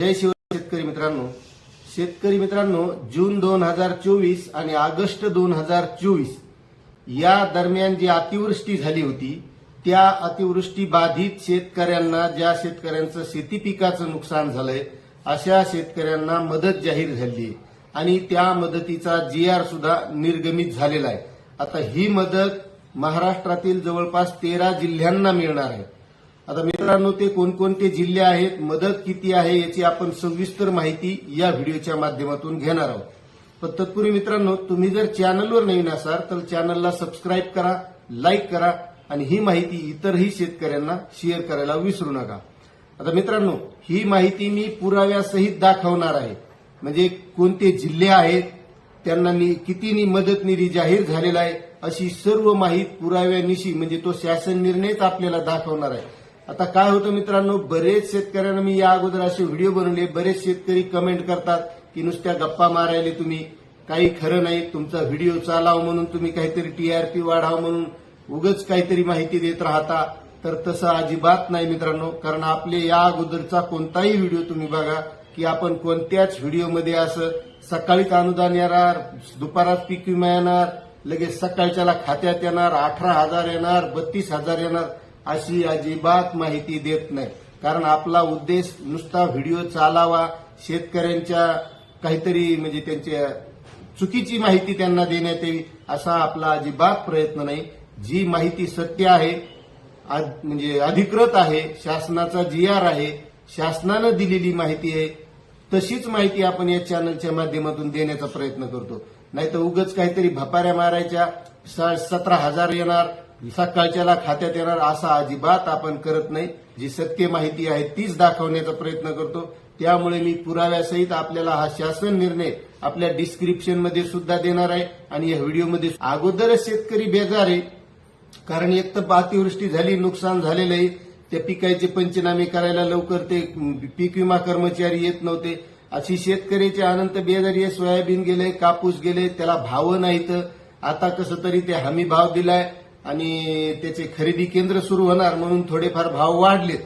जय शिव शेतकरी मित्रांनो. शेतकरी मित्रांनो जून दोन हजार चोवीस आणि ऑगस्ट दोन हजार चोवीस या दरम्यान जी अतिवृष्टी झाली होती त्या अतिवृष्टी बाधित शेतकऱ्यांना ज्या शेतकऱ्यांचं शेती पिकाचं नुकसान झालंय अशा शेतकऱ्यांना मदत जाहीर झाली आहे. आणि त्या मदतीचा जी आर सुद्धा निर्गमित झालेला आहे. आता ही मदत महाराष्ट्रातील जवळपास तेरा जिल्ह्यांना मिळणार आहे. आता मित्रांनो ते कोणकोणते जिल्हे आहेत मदत किती आहे याची आपण सविस्तर माहिती या व्हिडिओच्या माध्यमातून घेणार आहोत. पण तत्पूर्वी मित्रांनो तुम्ही जर चॅनलवर नवीन असाल तर चॅनलला सबस्क्राईब करा लाईक करा आणि ही माहिती इतरही शेतकऱ्यांना शेअर करायला विसरू नका. आता मित्रांनो ही माहिती मी पुराव्यासहित दाखवणार आहे. म्हणजे कोणते जिल्हे आहेत त्यांना नि- किती मदत निधी जाहीर झालेला आहे अशी सर्व माहिती पुराव्यानिशी म्हणजे तो शासन निर्णयच आपल्याला दाखवणार आहे. आता काय होतं मित्रांनो बरेच शेतकऱ्यांना मी या अगोदर असे व्हिडिओ बनवले. बरेच शेतकरी कमेंट करतात की नुसत्या गप्पा मारायले तुम्ही. काही खरं नाही तुमचा व्हिडिओ चालाव म्हणून तुम्ही काहीतरी टीआरपी वाढावं म्हणून उगच काहीतरी माहिती देत राहता. तर तसं अजिबात नाही मित्रांनो कारण आपले या अगोदरचा कोणताही व्हिडिओ तुम्ही बघा की आपण कोणत्याच व्हिडिओमध्ये असं सकाळीच अनुदान येणार दुपारात पीक विमा येणार लगेच सकाळच्याला खात्यात येणार अठरा हजार येणार बत्तीस हजार येणार. अशी अजिबात माहिती देत नाही. कारण आपला उद्देश नुसता व्हिडिओ चालावा शेतकऱ्यांच्या काहीतरी म्हणजे त्यांच्या चुकीची माहिती त्यांना देण्यात यावी असा आपला अजिबात प्रयत्न नाही. जी माहिती सत्य आहे म्हणजे अधिकृत आहे शासनाचा जी आर आहे शासनानं दिलेली माहिती आहे तशीच माहिती आपण या चॅनलच्या माध्यमातून देण्याचा प्रयत्न करतो. नाही तर उगच काहीतरी भपाऱ्या मारायच्या सतरा हजार येणार सकाळच्याला खात्यात येणार असा अजिबात आपण करत नाही. जी सत्य माहिती आहे तीच दाखवण्याचा प्रयत्न करतो. त्यामुळे मी पुराव्यासहित आपल्याला हा शासन निर्णय आपल्या डिस्क्रिप्शनमध्ये सुद्धा देणार आहे आणि या व्हिडिओमध्ये अगोदरच शेतकरी बेजार आहे. कारण एक तर अतिवृष्टी झाली नुकसान झालेलं आहे. त्या पिकाचे पंचनामे करायला लवकर ते पीक विमा कर्मचारी येत नव्हते. अशी शेतकऱ्याची अनंत बेजारी आहे. सोयाबीन गेले कापूस गेले त्याला भाव नाहीत. आता कसं तरी ते हमी भाव दिलाय. आणि त्याचे खरेदी केंद्र सुरू होणार म्हणून थोडेफार भाव वाढलेत.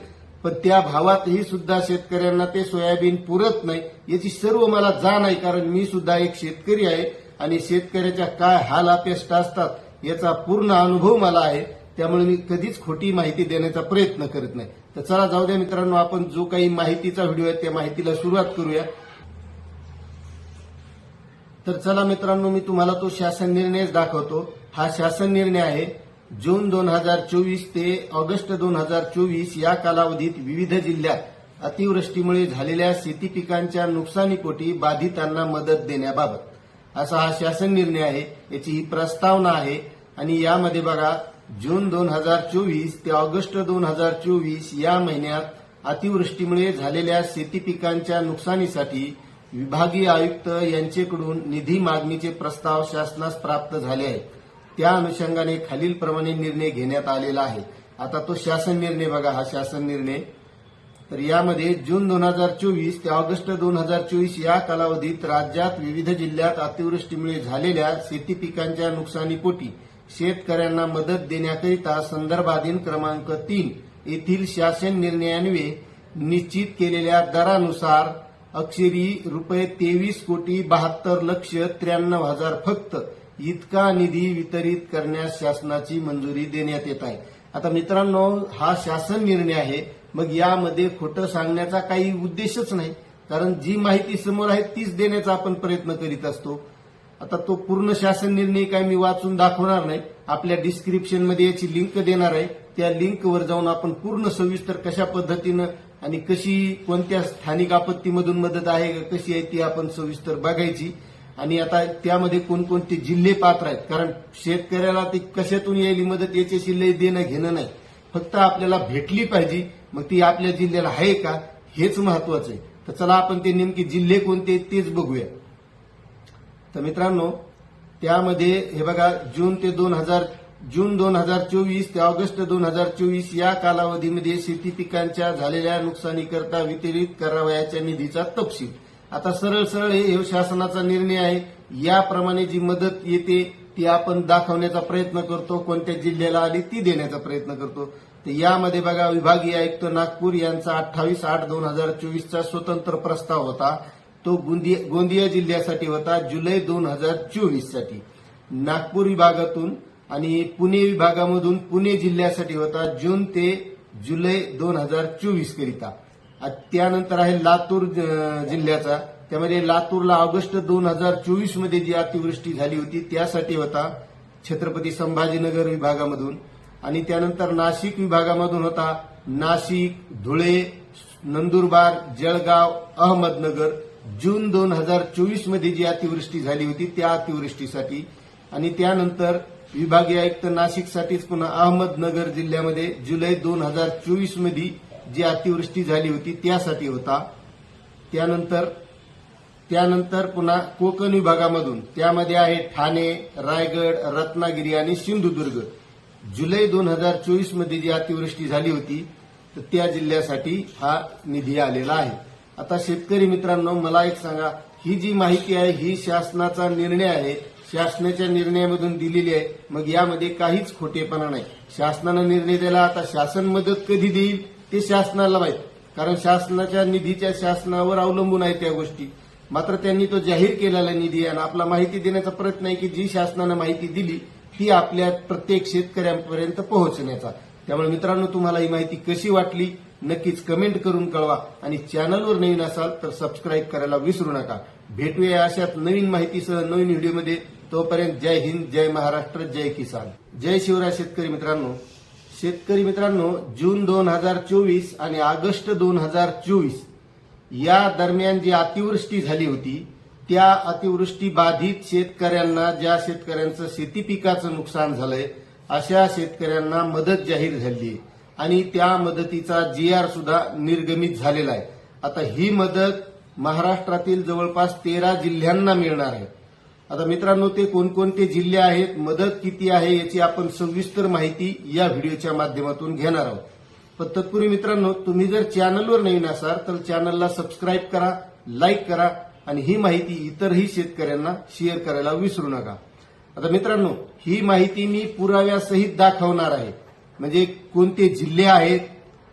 पण त्या भावातही सुद्धा शेतकऱ्यांना ते सोयाबीन पुरत नाही याची सर्व मला जाण आहे कारण मी सुद्धा एक शेतकरी आहे आणि शेतकऱ्याच्या काय हाल अपेष्ट असतात याचा पूर्ण अनुभव मला आहे. त्यामुळे मी कधीच खोटी माहिती देण्याचा प्रयत्न करत नाही. तर चला जाऊ द्या मित्रांनो आपण जो काही माहितीचा व्हिडिओ आहे त्या माहितीला सुरुवात करूया. तर चला मित्रांनो मी तुम्हाला तो शासन निर्णयच दाखवतो. हा शासन निर्णय आहे जून दोन हजार चोवीस ते ऑगस्ट दोन हजार चोवीस या कालावधीत विविध जिल्ह्यात अतिवृष्टीमुळे झालेल्या शेती पिकांच्या नुकसानीपोटी बाधितांना मदत देण्याबाबत. असा हा शासन निर्णय आहे याची ही प्रस्तावना आहे. आणि यामध्ये बघा जून दोन हजार चोवीस ते ऑगस्ट दोन हजार चोवीस या महिन्यात अतिवृष्टीमुळे झालेल्या शेती पिकांच्या नुकसानीसाठी विभागीय आयुक्त यांचेकडून निधी मागणीचे प्रस्ताव शासनास प्राप्त झाले आहेत. त्या अनुषंगाने खालीलप्रमाणे निर्णय घेण्यात आलेला आहे. आता तो शासन निर्णय बघा हा शासन निर्णय. तर यामध्ये जून दोन हजार चोवीस ते ऑगस्ट दोन हजार चोवीस या कालावधीत राज्यात विविध जिल्ह्यात अतिवृष्टीमुळे झालेल्या शेती पिकांच्या नुकसानीपोटी शेतकऱ्यांना मदत देण्याकरिता संदर्भाधीन क्रमांक तीन येथील शासन निर्णयान्वये निश्चित केलेल्या दरानुसार अक्षरी रुपये तेवीस कोटी बहात्तर लक्ष त्र्याण्णव हजार फक्त इतका निधी वितरित करण्यास शासनाची मंजुरी देण्यात येत आहे. आता मित्रांनो हा शासन निर्णय आहे. मग यामध्ये खोटं सांगण्याचा काही उद्देशच नाही. कारण जी माहिती समोर आहे तीच देण्याचा आपण प्रयत्न करीत असतो. आता तो पूर्ण शासन निर्णय काय मी वाचून दाखवणार नाही. आपल्या डिस्क्रिप्शनमध्ये याची लिंक देणार आहे. त्या लिंकवर जाऊन आपण पूर्ण सविस्तर कशा पद्धतीनं आणि कशी कोणत्या स्थानिक आपत्तीमधून मदत आहे का कशी आहे ती आपण सविस्तर बघायची. आणि आता त्यामध्ये कोणकोणते जिल्हे पात्र आहेत? कारण शेतकऱ्याला ती कशातून यायली मदत? याच्याशी लय देणं घेणं नाही. फक्त आपल्याला भेटली पाहिजे. मग ती आपल्या जिल्ह्याला आहे का? हेच महत्वाचं आहे. तर चला आपण ते नेमके जिल्हे कोणते तेच बघूया. तर मित्रांनो त्यामध्ये हे बघा जून ते दोन हजार जून दोन हजार चोवीस ते ऑगस्ट दोन हजार चोवीस या कालावधीमध्ये शेती पिकांच्या झालेल्या नुकसानीकरता वितरित करावयाच्या निधीचा तपशील. आता सरळ सरळ हे शासनाचा निर्णय आहे. याप्रमाणे जी मदत येते ती आपण दाखवण्याचा प्रयत्न करतो कोणत्या जिल्ह्याला आली ती देण्याचा प्रयत्न करतो. तर यामध्ये बघा विभागीय आयुक्त नागपूर यांचा अठ्ठावीस आठ दोन हजार चोवीसचा स्वतंत्र प्रस्ताव होता. तो गोंदिया गोंदिया जिल्ह्यासाठी होता जुलै दोन हजार चोवीससाठी नागपूर विभागातून आणि पुणे विभागामधून पुणे जिल्ह्यासाठी होता जून ते जुलै दोन हजार चोवीस करिता त्यानंतर आहे लातूर जिल्ह्याचा. त्यामध्ये लातूरला ऑगस्ट दोन हजार चोवीसमध्ये जी अतिवृष्टी झाली होती त्यासाठी होता छत्रपती संभाजीनगर विभागामधून. आणि त्यानंतर नाशिक विभागामधून होता नाशिक धुळे नंदुरबार जळगाव अहमदनगर. जून दोन हजार चोवीसमध्ये जी अतिवृष्टी झाली होती त्या अतिवृष्टीसाठी. आणि त्यानंतर विभागीय आयुक्त नाशिकसाठीच पुन्हा अहमदनगर जिल्ह्यामध्ये जुलै दोन हजार चोवीसमध्ये जी अतिवृष्टी झाली होती त्यासाठी होता. त्यानंतर त्यानंतर पुन्हा कोकण विभागामधून त्यामध्ये आहे ठाणे रायगड रत्नागिरी आणि सिंधुदुर्ग. जुलै दोन हजार चोवीसमध्ये जी अतिवृष्टी झाली होती तर त्या जिल्ह्यासाठी हा निधी आलेला आहे. आता शेतकरी मित्रांनो मला एक सांगा ही जी माहिती आहे ही शासनाचा निर्णय आहे. शासनाच्या निर्णयामधून दिलेली आहे. मग यामध्ये काहीच खोटेपणा नाही. शासनानं निर्णय दिला आता शासन मदत कधी देईल? ते शासनाला माहीत. कारण शासनाच्या निधीच्या शासनावर अवलंबून आहे त्या गोष्टी. मात्र त्यांनी तो जाहीर केलेला निधी आहे आणि आपला माहिती देण्याचा प्रयत्न आहे की जी शासनानं माहिती दिली ती आपल्या प्रत्येक शेतकऱ्यांपर्यंत पोहोचण्याचा. त्यामुळे मित्रांनो तुम्हाला ही माहिती कशी वाटली नक्कीच कमेंट करून कळवा. आणि चॅनलवर नवीन असाल तर सबस्क्राईब करायला विसरू नका. भेटूया अशात नवीन माहितीसह नवीन व्हिडिओमध्ये. तोपर्यंत जय हिंद जय महाराष्ट्र जय किसान. जय शिवराय शेतकरी मित्रांनो. शेतकरी मित्रांनो जून दोन हजार चोवीस आणि ऑगस्ट दोन हजार चोवीस या दरम्यान जी अतिवृष्टी झाली होती त्या अतिवृष्टी बाधित शेतकऱ्यांना ज्या शेतकऱ्यांचं शेती पिकाचं नुकसान झालंय अशा शेतकऱ्यांना मदत जाहीर झाली आहे. आणि त्या मदतीचा जी आर सुद्धा निर्गमित झालेला आहे. आता ही मदत महाराष्ट्रातील जवळपास तेरा जिल्ह्यांना मिळणार आहे. आता मित्रांनो ते कोणकोणते जिल्हे आहेत मदत किती आहे याची आपण सविस्तर माहिती या व्हिडिओच्या माध्यमातून घेणार आहोत. पण तत्पूर्वी मित्रांनो तुम्ही जर चॅनलवर नवीन असाल तर चॅनलला सबस्क्राईब करा लाईक करा आणि ही माहिती इतरही शेतकऱ्यांना शेअर करायला विसरू नका. आता मित्रांनो ही माहिती मी पुराव्यासहित दाखवणार आहे. म्हणजे कोणते जिल्हे आहेत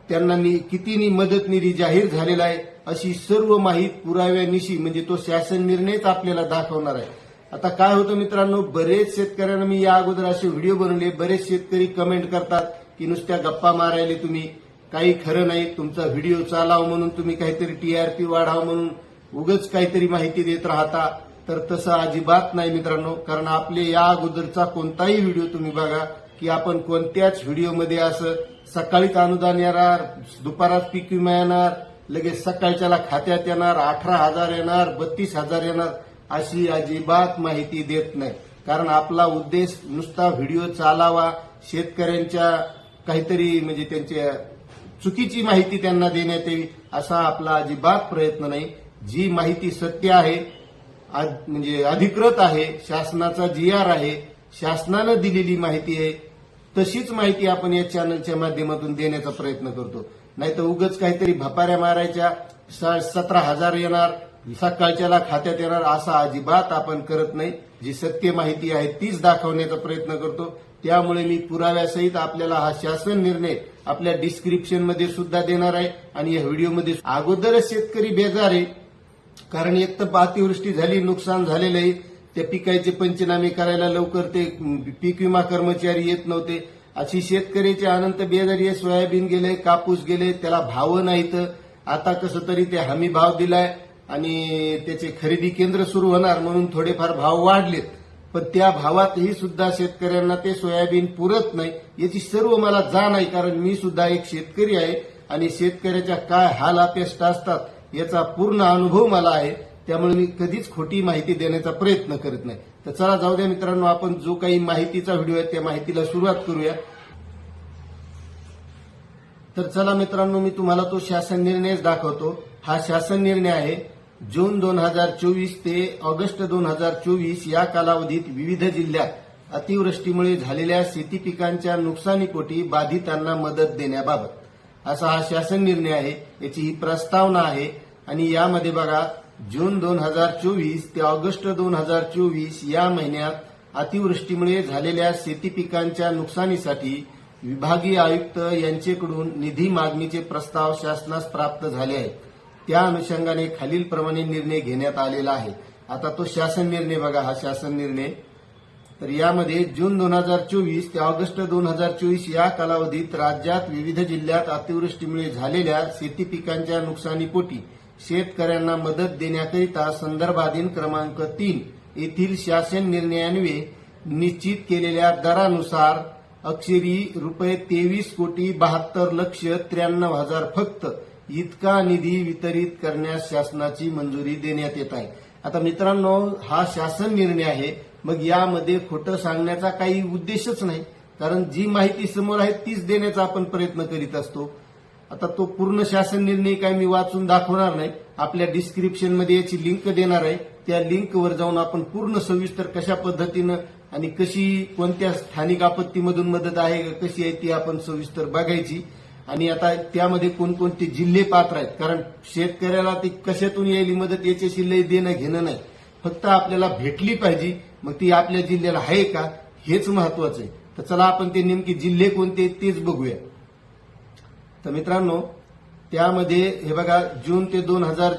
त्यांना किती मदत निधी जाहीर झालेला आहे अशी सर्व माहिती पुराव्यानिशी म्हणजे तो शासन निर्णयच आपल्याला दाखवणार आहे. आता काय होतं मित्रांनो बरेच शेतकऱ्यांना मी या अगोदर असे व्हिडिओ बनवले. बरेच शेतकरी कमेंट करतात की नुसत्या गप्पा मारायले तुम्ही. काही खरं नाही तुमचा व्हिडिओ चालाव म्हणून तुम्ही काहीतरी टीआरपी वाढाव म्हणून उगच काहीतरी माहिती देत राहता. तर तसं अजिबात नाही मित्रांनो कारण आपले या अगोदरचा कोणताही व्हिडिओ तुम्ही बघा की आपण कोणत्याच व्हिडिओमध्ये असं सकाळीच अनुदान येणार दुपारात पीक विमा येणार लगेच सकाळच्याला खात्यात येणार अठरा हजार येणार बत्तीस हजार येणार. अशी अजिबात माहिती देत नाही. कारण आपला उद्देश नुसता व्हिडिओ चालावा शेतकऱ्यांच्या काहीतरी म्हणजे त्यांच्या चुकीची माहिती त्यांना देण्यात यावी असा आपला अजिबात प्रयत्न नाही. जी माहिती सत्य आहे म्हणजे अधिकृत आहे शासनाचा जी आर आहे शासनानं दिलेली माहिती आहे तशीच माहिती आपण या चॅनलच्या माध्यमातून देण्याचा प्रयत्न करतो. नाही तर उगच काहीतरी भपाऱ्या मारायच्या सतरा हजार येणार सकाळच्याला खात्यात येणार असा अजिबात आपण करत नाही. जी सत्य माहिती आहे तीच दाखवण्याचा प्रयत्न करतो. त्यामुळे मी पुराव्यासहित आपल्याला हा शासन निर्णय आपल्या डिस्क्रिप्शनमध्ये सुद्धा देणार आहे आणि या व्हिडिओमध्ये अगोदरच शेतकरी बेजार आहे. कारण एक तर अतिवृष्टी झाली नुकसान झालेलं आहे त्या पिकाचे पंचनामे करायला लवकर ते पीक विमा कर्मचारी येत नव्हते. अशी शेतकऱ्याची अनंत बेजारी आहे सोयाबीन गेले कापूस गेले त्याला भाव नाहीत. आता कसं तरी ते हमी भाव दिलाय. आणि त्याचे खरेदी केंद्र सुरू होणार म्हणून थोडेफार भाव वाढलेत. पण त्या भावातही सुद्धा शेतकऱ्यांना ते सोयाबीन पुरत नाही याची सर्व मला जाण आहे कारण मी सुद्धा एक शेतकरी आहे आणि शेतकऱ्याच्या काय हाल अपेष्टा असतात याचा पूर्ण अनुभव मला आहे. त्यामुळे मी कधीच खोटी माहिती देण्याचा प्रयत्न करत नाही. तर चला जाऊ द्या मित्रांनो आपण जो काही माहितीचा व्हिडिओ आहे त्या माहितीला सुरुवात करूया. तर चला मित्रांनो मी तुम्हाला तो शासन निर्णयच दाखवतो. हा शासन निर्णय आहे जून दोन हजार चोवीस ते ऑगस्ट दोन हजार चोवीस या कालावधीत विविध जिल्ह्यात अतिवृष्टीमुळे झालेल्या शेती पिकांच्या नुकसानीपोटी बाधितांना मदत देण्याबाबत. असा हा शासन निर्णय आहे याची ही प्रस्तावना आहे. आणि यामध्ये बघा जून दोन हजार चोवीस ते ऑगस्ट दोन हजार चोवीस या महिन्यात अतिवृष्टीमुळे झालेल्या शेती पिकांच्या नुकसानीसाठी विभागीय आयुक्त यांचेकडून निधी मागणीचे प्रस्ताव शासनास प्राप्त झाले आहेत. त्या अनुषंगाने खालीलप्रमाणे निर्णय घेण्यात आलेला आहे. आता तो शासन निर्णय बघा हा शासन निर्णय. तर यामध्ये जून दोन हजार चोवीस ते ऑगस्ट दोन हजार चोवीस या कालावधीत राज्यात विविध जिल्ह्यात अतिवृष्टीमुळे झालेल्या शेती पिकांच्या नुकसानीपोटी शेतकऱ्यांना मदत देण्याकरिता संदर्भाधीन क्रमांक तीन येथील शासन निर्णयान्वये निश्चित केलेल्या दरानुसार अक्षरी रुपये तेवीस कोटी बहात्तर लक्ष त्र्याण्णव हजार फक्त इतका निधी वितरित करण्यास शासनाची मंजुरी देण्यात येत आहे. आता मित्रांनो हा शासन निर्णय आहे. मग यामध्ये खोटं सांगण्याचा काही उद्देशच नाही. कारण जी माहिती समोर आहे तीच देण्याचा आपण प्रयत्न करीत असतो. आता तो पूर्ण शासन निर्णय काय मी वाचून दाखवणार नाही. आपल्या डिस्क्रिप्शनमध्ये याची लिंक देणार आहे. त्या लिंकवर जाऊन आपण पूर्ण सविस्तर कशा पद्धतीनं आणि कशी कोणत्या स्थानिक आपत्तीमधून मदत आहे कशी आहे ती आपण सविस्तर बघायची. आणि आता त्यामध्ये कोणकोणते जिल्हे पात्र आहेत? कारण शेतकऱ्याला ती कशातून यायली मदत? याच्याशी लय देणं घेणं नाही. फक्त आपल्याला भेटली पाहिजे. मग ती आपल्या जिल्ह्याला आहे का? हेच महत्वाचं आहे. तर चला आपण ते नेमके जिल्हे कोणते तेच बघूया. तर मित्रांनो त्यामध्ये हे बघा जून ते दोन हजार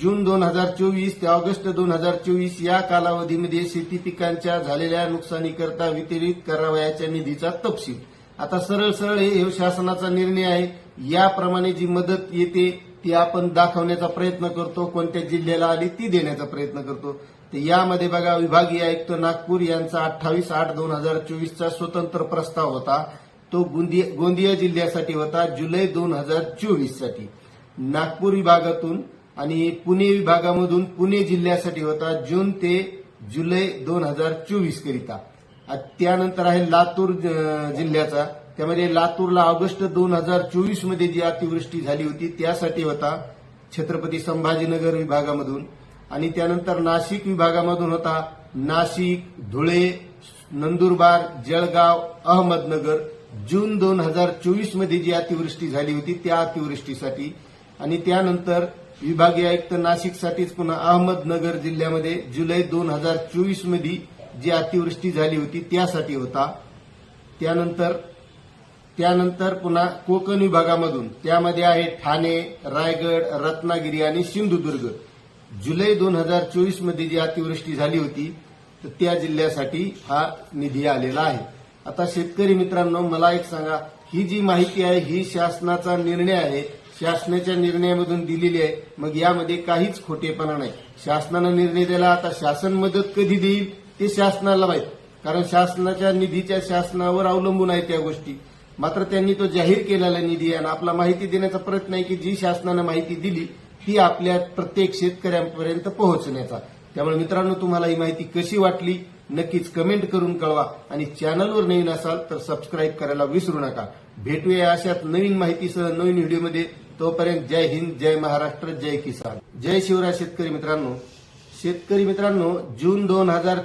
जून दोन हजार चोवीस ते ऑगस्ट दोन हजार चोवीस या कालावधीमध्ये शेती पिकांच्या झालेल्या नुकसानीकरता वितरित करावयाच्या निधीचा तपशील. आता सरळ सरळ हे हे शासनाचा निर्णय आहे. याप्रमाणे जी मदत येते ती आपण दाखवण्याचा प्रयत्न करतो. कोणत्या जिल्ह्याला आली ती देण्याचा प्रयत्न करतो. तर यामध्ये बघा विभागीय आयुक्त नागपूर यांचा अठ्ठावीस आठ दोन हजार चोवीसचा स्वतंत्र प्रस्ताव होता. तो गोंदिया गोंदिया जिल्ह्यासाठी होता जुलै दोन हजार चोवीससाठी नागपूर विभागातून आणि पुणे विभागामधून पुणे जिल्ह्यासाठी होता जून ते जुलै दोन हजार चोवीस करिता. त्यानंतर आहे लातूर ज- जिल्ह्याचा. त्यामध्ये लातूरला ऑगस्ट दोन हजार चोवीसमध्ये जी अतिवृष्टी झाली होती त्यासाठी होता छत्रपती संभाजीनगर विभागामधून. आणि त्यानंतर नाशिक विभागामधून होता नाशिक धुळे नंदुरबार जळगाव अहमदनगर. जून दोन हजार चोवीसमध्ये जी अतिवृष्टी झाली होती त्या अतिवृष्टीसाठी. आणि त्यानंतर विभागीय आयुक्त नाशिकसाठीच पुन्हा अहमदनगर जिल्ह्यामध्ये जुलै दोन हजार चोवीसमध्ये जी अतिवृष्टी झाली होती त्यासाठी होता. त्यानंतर त्यानंतर पुन्हा कोकण विभागामधून त्यामध्ये आहे ठाणे रायगड रत्नागिरी आणि सिंधुदुर्ग. जुलै दोन हजार चोवीसमध्ये जी अतिवृष्टी झाली होती तर त्या जिल्ह्यासाठी हा निधी आलेला आहे. आता शेतकरी मित्रांनो मला एक सांगा ही जी माहिती आहे ही शासनाचा निर्णय आहे. शासनाच्या निर्णयामधून दिलेली आहे. मग यामध्ये काहीच खोटेपणा नाही. शासनानं निर्णय दिला आता शासन मदत कधी देईल? ते शासनाला माहीत कारण शासनाच्या निधीच्या शासनावर अवलंबून आहे त्या गोष्टी. मात्र त्यांनी तो जाहीर केलेला निधी आहे आणि आपला माहिती देण्याचा प्रयत्न आहे की जी शासनानं माहिती दिली ती आपल्या प्रत्येक शेतकऱ्यांपर्यंत पोहोचण्याचा. त्यामुळे मित्रांनो तुम्हाला ही माहिती कशी वाटली नक्कीच कमेंट करून कळवा. आणि चॅनलवर नवीन असाल तर सबस्क्राईब करायला विसरू नका. भेटूया अशात नवीन माहितीसह नवीन व्हिडिओमध्ये. तोपर्यंत जय हिंद जय महाराष्ट्र जय किसान. जय शिवराय शेतकरी मित्रांनो. शेतकरी मित्रांनो जून दोन हजार